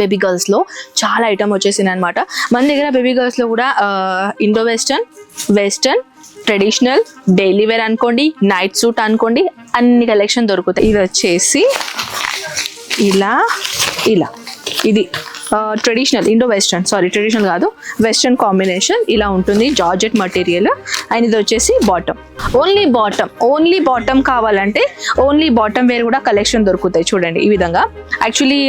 Baby గర్ల్స్లో చాలా item వచ్చేసింది అనమాట మన దగ్గర బేబీ గర్ల్స్లో కూడా indo western western traditional daily wear అనుకోండి నైట్ సూట్ అనుకోండి అన్ని కలెక్షన్ దొరుకుతాయి. ఇది వచ్చేసి ఇలా ఇలా. ఇది traditional indo western sorry traditional కాదు వెస్టర్న్ కాంబినేషన్ ఇలా ఉంటుంది జార్జెట్ మటీరియల్ అండ్ ఇది వచ్చేసి bottom only bottom only bottom కావాలంటే ఓన్లీ బాటమ్ వేర్ కూడా కలెక్షన్ దొరుకుతాయి చూడండి ఈ విధంగా. యాక్చువల్లీ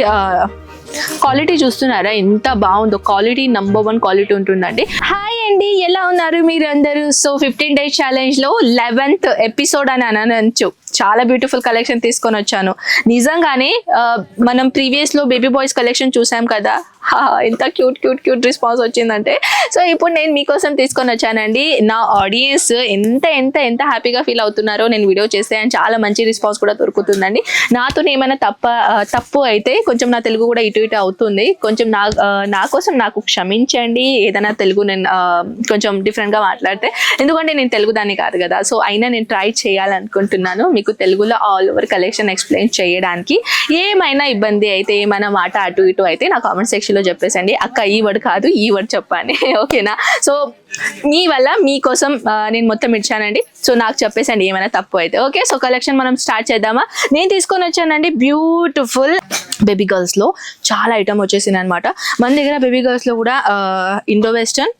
క్వాలిటీ చూస్తున్నారా? ఎంత బాగుందో. క్వాలిటీ నంబర్ వన్ క్వాలిటీ ఉంటుందండి. హాయ్ అండి ఎలా ఉన్నారు మీరు అందరూ సో ఫిఫ్టీన్ డేస్ ఛాలెంజ్లో లెవెన్త్ ఎపిసోడ్ అని అనొచ్చు. చాలా బ్యూటిఫుల్ కలెక్షన్ తీసుకొని వచ్చాను. నిజంగానే మనం ప్రీవియస్లో బేబీ బాయ్స్ కలెక్షన్ చూసాం కదా? ఎంత క్యూట్ క్యూట్ క్యూట్ రెస్పాన్స్ వచ్చిందంటే సో ఇప్పుడు నేను మీకోసం తీసుకొని వచ్చానండి. నా ఆడియన్స్ ఎంత ఎంత ఎంత హ్యాపీగా ఫీల్ అవుతున్నారో నేను వీడియో చేస్తే అండ్ చాలా మంచి రెస్పాన్స్ కూడా దొరుకుతుందండి. నాతో ఏమైనా తప్ప తప్పు అయితే కొంచెం నా తెలుగు కూడా ఇటు ఇటు అవుతుంది. కొంచెం నా నా కోసం నాకు క్షమించండి. ఏదైనా తెలుగు నేను కొంచెం డిఫరెంట్గా మాట్లాడితే. ఎందుకంటే నేను తెలుగు దాన్ని కాదు కదా. సో అయినా నేను ట్రై చేయాలనుకుంటున్నాను. మీకు తెలుగులో ఆల్ ఓవర్ కలెక్షన్ ఎక్స్ప్లెయిన్ చేయడానికి. ఏమైనా ఇబ్బంది అయితే ఏమైనా మాట అటు ఇటు అయితే నా కామెంట్ సెక్షన్లో చెప్పేసండి. అక్క ఈ వర్డ్ కాదు ఈ వర్డ్ చెప్పండి. ఓకేనా? సో మీ వల్ల మీకోసం నేను మొత్తం ఇచ్చానండి. సో నాకు చెప్పేసండి ఏమైనా తప్పు అయితే. ఓకే? సో కలెక్షన్ మనం స్టార్ట్ చేద్దామా? నేను తీసుకొని వచ్చానండి బ్యూటిఫుల్ బేబీ గర్ల్స్లో. చాలా ఐటమ్ వచ్చేసింది అనమాట మన దగ్గర బేబీ గర్ల్స్లో కూడా indo western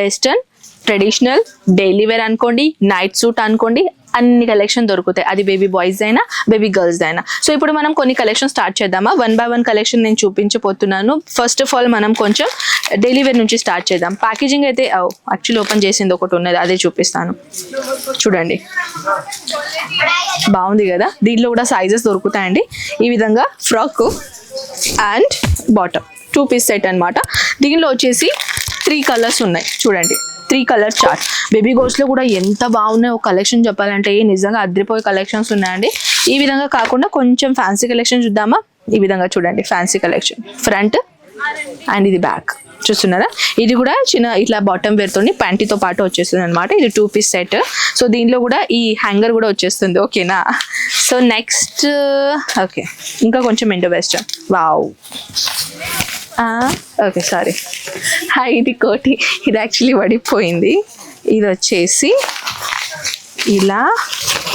western traditional daily wear అనుకోండి నైట్ సూట్ అనుకోండి అన్ని కలెక్షన్ దొరుకుతాయి. అది బేబీ బాయ్స్ అయినా బేబీ గర్ల్స్ అయినా. సో ఇప్పుడు మనం కొన్ని కలెక్షన్ స్టార్ట్ చేద్దామా? వన్ బై వన్ కలెక్షన్ నేను చూపించబోతున్నాను. ఫస్ట్ ఆఫ్ ఆల్ మనం కొంచెం డైలీ వేర్ నుంచి స్టార్ట్ చేద్దాం. ప్యాకేజింగ్ అయితే యాక్చువల్లీ ఓపెన్ చేసింది ఒకటి ఉన్నది అదే చూపిస్తాను. చూడండి. బాగుంది కదా? దీంట్లో కూడా సైజెస్ దొరుకుతాయండి. ఈ విధంగా frock and bottom two piece set అనమాట దీనిలో వచ్చేసి త్రీ కలర్స్ ఉన్నాయి. చూడండి. త్రీ కలర్ చార్ట్ బేబీ గోల్స్లో కూడా ఎంత బాగున్నాయో కలెక్షన్ చెప్పాలంటే నిజంగా అద్రిపోయే కలెక్షన్స్ ఉన్నాయండి. ఈ విధంగా కాకుండా కొంచెం ఫ్యాన్సీ కలెక్షన్ చూద్దామా? ఈ విధంగా చూడండి ఫ్యాన్సీ కలెక్షన్ ఫ్రంట్ అండ్ ఇది బ్యాక్ చూస్తున్నారా? ఇది కూడా చిన్న ఇట్లా బాటమ్ వేర్తో ప్యాంటీతో పాటు వచ్చేస్తుంది అనమాట ఇది టూ పీస్ సెట్ సో దీనిలో కూడా ఈ హ్యాంగర్ కూడా వచ్చేస్తుంది. ఓకేనా సో నెక్స్ట్ ఓకే ఇంకా కొంచెం indo western wow okay sorry. Hi ఇది కోటి. ఇది యాక్చువల్లీ పడిపోయింది ఇది వచ్చేసి ఇలా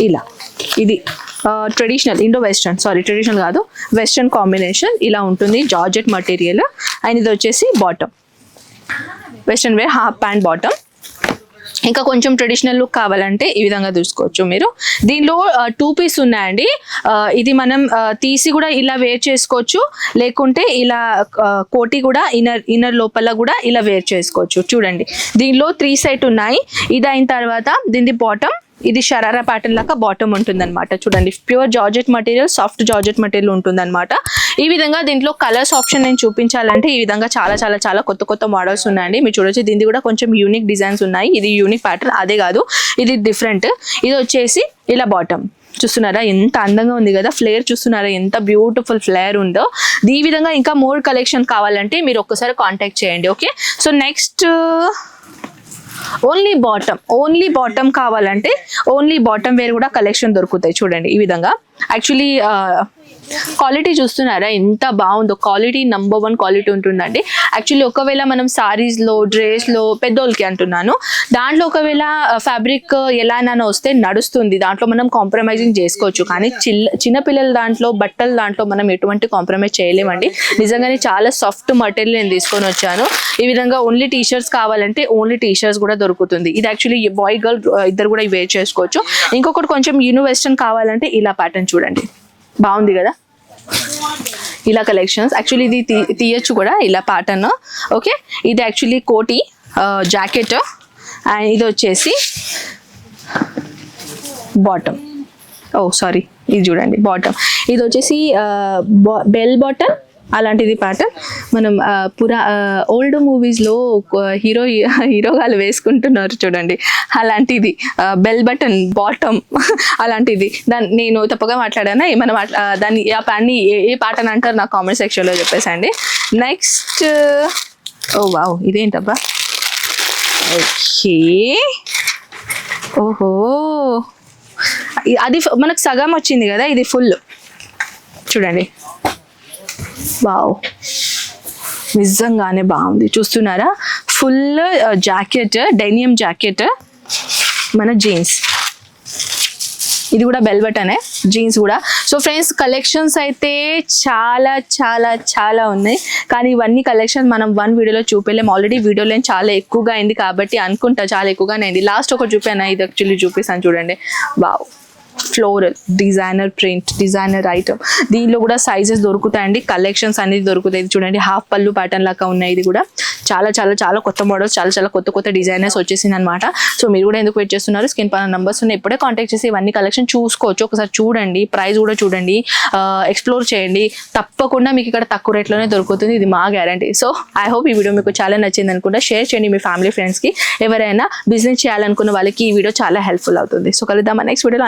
ఇలా. ఇది traditional indo western sorry traditional కాదు. వెస్ట్రన్ కాంబినేషన్ ఇలా ఉంటుంది జార్జెట్ మటీరియల్ అండ్ ఇది వచ్చేసి bottom western wear half pant bottom ఇంకా కొంచెం ట్రెడిషనల్ లుక్ కావాలంటే ఈ విధంగా చూసుకోవచ్చు మీరు. దీనిలో టూ పీస్ ఉన్నాయండి. ఇది మనం తీసి కూడా ఇలా వేర్ చేసుకోవచ్చు. లేకుంటే ఇలా కోటి కూడా ఇన్నర్ ఇన్నర్ లోపల కూడా ఇలా వేర్ చేసుకోవచ్చు. చూడండి. దీనిలో త్రీ సెట్ ఉన్నాయి. ఇది అయిన తర్వాత దీని బాటమ్ ఇది షరారా ప్యాటర్న్ లాగా బాటమ్ ఉంటుందన్నమాట. చూడండి. Pure georgette material soft georgette material ఉంటుందన్నమాట. ఈ విధంగా దీంట్లో కలర్స్ ఆప్షన్ నేను చూపించాలంటే ఈ విధంగా చాలా చాలా చాలా కొత్త కొత్త మోడల్స్ ఉన్నాయండి. మీరు చూడొచ్చు దీనికి కూడా కొంచెం యూనిక్ డిజైన్స్ ఉన్నాయి. ఇది యూనిక్ ప్యాటర్న్ అదే కాదు ఇది డిఫరెంట్ ఇది వచ్చేసి ఇలా బాటమ్ చూస్తున్నారా? ఎంత అందంగా ఉంది కదా? ఫ్లేర్ చూస్తున్నారా? ఎంత బ్యూటిఫుల్ ఫ్లేర్ ఉందో. ఈ విధంగా ఇంకా మోర్ కలెక్షన్ కావాలంటే మీరు ఒక్కసారి కాంటాక్ట్ చేయండి okay so next only bottom only bottom కావాలంటే ఓన్లీ బాటమ్ వేర్ కూడా కలెక్షన్ దొరుకుతాయి. చూడండి ఈ విధంగా. యాక్చువల్లీ క్వాలిటీ చూస్తున్నారా? ఎంత బాగుందో. క్వాలిటీ నంబర్ వన్ క్వాలిటీ ఉంటుందండి. యాక్చువల్లీ ఒకవేళ మనం సారీస్లో డ్రెస్లో పెద్దోళ్ళకి అంటున్నాను. దాంట్లో ఒకవేళ ఫ్యాబ్రిక్ ఎలానైనా వస్తే నడుస్తుంది. దాంట్లో మనం కాంప్రమైజింగ్ చేసుకోవచ్చు. కానీ చిల్ల చిన్నపిల్లల దాంట్లో బట్టల దాంట్లో మనం ఎటువంటి కాంప్రమైజ్ చేయలేమండి. నిజంగానే చాలా సాఫ్ట్ మటీరియల్ నేను తీసుకొని వచ్చాను. ఈ విధంగా ఓన్లీ టీ షర్ట్స్ కావాలంటే ఓన్లీ టీ షర్ట్స్ కూడా దొరుకుతుంది. ఇది యాక్చువల్లీ బాయ్ గర్ల్ ఇద్దరు కూడా వేర్ చేసుకోవచ్చు. ఇంకొకటి కొంచెం యూనివెస్టర్న్ కావాలంటే ఇలా ప్యాటర్న్ చూడండి. బాగుంది కదా? ఇలా కలెక్షన్స్ యాక్చువల్లీ ఇది తీ- కూడా ఇలా ప్యాటర్న్ ఓకే ఇది యాక్చువల్లీ కోటి జాకెట్ అండ్ ఇది వచ్చేసి బాటమ్ ఓ సారీ ఇది చూడండి బాటమ్ ఇది వచ్చేసి బెల్ బాటమ్ అలాంటిది పాట. మనం పురా ఓల్డ్ మూవీస్లో హీరో హీరోగాలు వేసుకుంటున్నారు చూడండి. అలాంటిది బెల్ బటన్ బాటమ్ అలాంటిది. దాన్ని నేను తప్పగా మాట్లాడానా? ఏమైనా మాట్లా దాన్ని ఆ ప్యాన్ని ఏ ఏ ప్యాటర్న్ అంటారు నా కామెంట్ సెక్షన్లో చెప్పేసండి నెక్స్ట్ ఓ వావ్ ఇదేంటబ్బా? ఓకే. ఓహో. అది మనకు సగం వచ్చింది కదా ఇది ఫుల్. చూడండి. వావ్. నిజంగానే బాగుంది. చూస్తున్నారా? ఫుల్ జాకెట్ డెనియం జాకెట్ మన జీన్స్. ఇది కూడా బెల్వెట్ అనే జీన్స్ కూడా. సో ఫ్రెండ్స్ కలెక్షన్స్ అయితే చాలా చాలా చాలా ఉన్నాయి. కానీ ఇవన్నీ కలెక్షన్ మనం వన్ వీడియోలో చూపించలేం ఆల్రెడీ వీడియోలో చాలా ఎక్కువగా అయింది కాబట్టి అనుకుంటా చాలా ఎక్కువగానే అయింది. లాస్ట్ ఒక చూపాను ఇది యాక్చువల్లీ చూపిస్తాను చూడండి. Wow floral designer print designer item దీనిలో కూడా సైజెస్ దొరుకుతాయండి. కలెక్షన్స్ అనేది దొరుకుతాయి. చూడండి హాఫ్ పళ్ళు ప్యాటర్న్ లాగా ఉన్నాయి ఇది కూడా. చాలా చాలా చాలా కొత్త మోడల్స్ చాలా చాలా కొత్త కొత్త డిజైనర్స్ వచ్చేసింది అనమాట సో మీరు కూడా ఎందుకు వెయిట్ చేస్తున్నారు? స్కిన్ పైన నంబర్స్ ఉన్నాయి. ఇప్పుడే కాంటాక్ట్ చేసి ఇవన్నీ కలెక్షన్ చూసుకోవచ్చు. ఒకసారి చూడండి ప్రైస్ కూడా చూడండి ఎక్స్ప్లోర్ చేయండి. తప్పకుండా మీకు ఇక్కడ తక్కువ రేట్లోనే దొరుకుతుంది. ఇది మా గ్యారంటీ సో ఐ హోప్ ఈ వీడియో మీకు చాలా నచ్చింది అనుకుంటా. షేర్ చేయండి మీ ఫ్యామిలీ ఫ్రెండ్స్కి ఎవరైనా బిజినెస్ చేయాలనుకున్న వాళ్ళకి ఈ వీడియో చాలా హెల్ప్ఫుల్ అవుతుంది. సో కలుద్దాం. నెక్స్ట్ వీడియోలో